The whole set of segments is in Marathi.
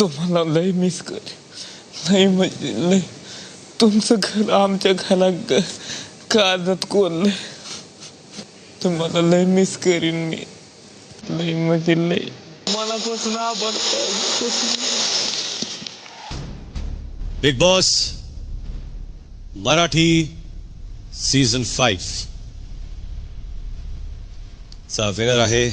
तुम्हाला लय मिस कर लय म्हणजे लय. तुमचं घर आमच्या घरा काजत काळजात कोण तुम्हाला लय मिस करीन मी. लय म्हणजे लय. मनापासून आभार. Bigg Boss Marathi season five चा वेळ आहे.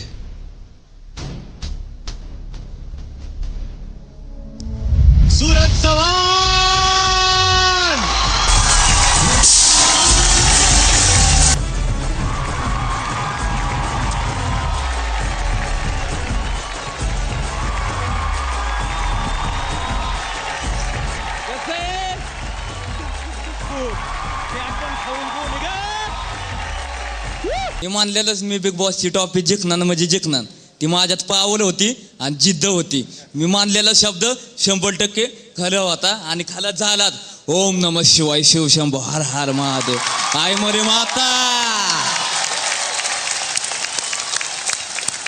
मी मानलेलंच मी बिग बॉसची टॉपिक जिंकणार म्हणजे जिंकणार. ती माझ्यात पावल होती आणि जिद्द होती. मी मानलेला शब्द शंभर टक्के खरं होता आणि खाला झालात ओम नम शिवाय शिवशंभर हर हर महादेव. आय मरे माता!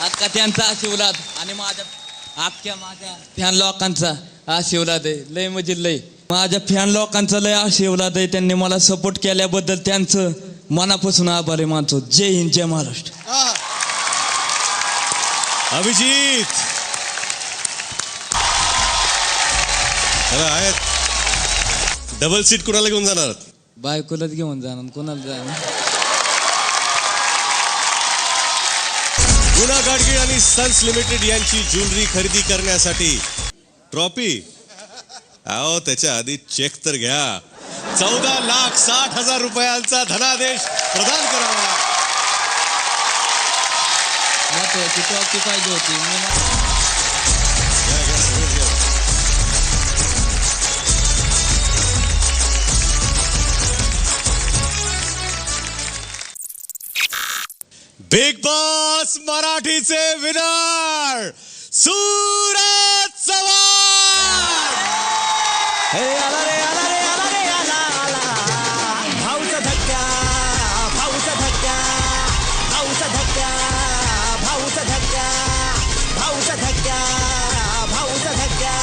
अक्का त्यांचा आशीर्वाद आणि माझ्या अख्ख्या माझ्या फॅन लोकांचा आशीर्वाद आहे. लय म्हणजे लय. माझ्या फॅन लोकांचा लय आशीर्वाद आहे. त्यांनी मला सपोर्ट केल्याबद्दल त्यांचं मनापासून आभारी मानतो. जय हिंद जय महाराष्ट्र. अभिजित. आहेत. डबल सीट कुणाला घेऊन जाणार? बायकोलाच घेऊन जाणार. कोणाला जाणार? गुना गाडगीळ आणि सन्स लिमिटेड यांची ज्वेलरी खरेदी करण्यासाठी ट्रॉफी अहो त्याच्या आधी चेक तर घ्या. चौदा लाख साठ हजार रुपयांचा धनादेश प्रदान करावा महत्वाची टॉपी पाहिजे होती. बिग बॉस मराठीचे विनर सूरज चव्हाण! हे आला रे आला रे आला रे आला आला. भाऊचा धक्का भाऊचा धक्का भाऊचा धक्का भाऊचा धक्का भाऊचा धक्का भाऊचा धक्का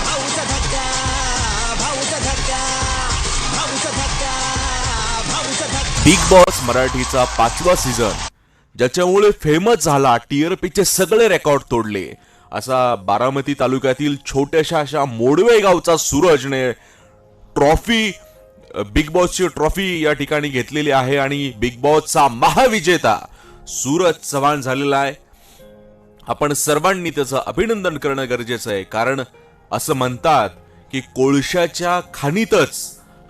भाऊचा धक्का भाऊचा धक्का भाऊचा धक्का भाऊचा धक्का. बिग बॉस मराठीचा पाचवा सीझन ज्याच्यामुळे फेमस झाला टीआरपीचे सगळे रेकॉर्ड तोडले. असा बारामती तालुक्यातील छोट्याशा अशा मोडवे गावचा सूरजने ट्रॉफी बिग बॉसची ट्रॉफी या ठिकाणी घेतलेली आहे आणि बिग बॉसचा महाविजेता सूरज चव्हाण झालेला आहे. आपण सर्वांनी त्याचं अभिनंदन करणं गरजेचं आहे कारण असं म्हणतात की कोळशाच्या खाणीतच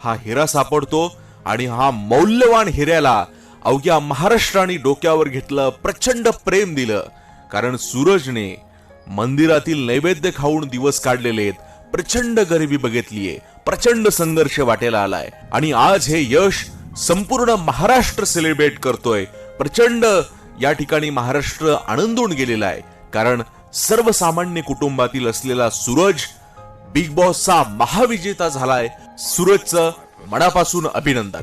हा हिरा सापडतो आणि हा मौल्यवान हिऱ्याला अवघ्या महाराष्ट्राने डोक्यावर घेतलं प्रचंड प्रेम दिलं. कारण सूरजने मंदिरातील नैवेद्य खाऊन दिवस काढलेले आहेत. प्रचंड गरिबी बघितलीये. प्रचंड संघर्ष वाटेला आलाय. आणि आज हे यश संपूर्ण महाराष्ट्र सेलिब्रेट करतोय. प्रचंड या ठिकाणी महाराष्ट्र आनंदून गेलेला आहे. कारण सर्वसामान्य कुटुंबातील असलेला सूरज बिग बॉसचा महाविजेता झालाय. सूरजचं मनापासून अभिनंदन.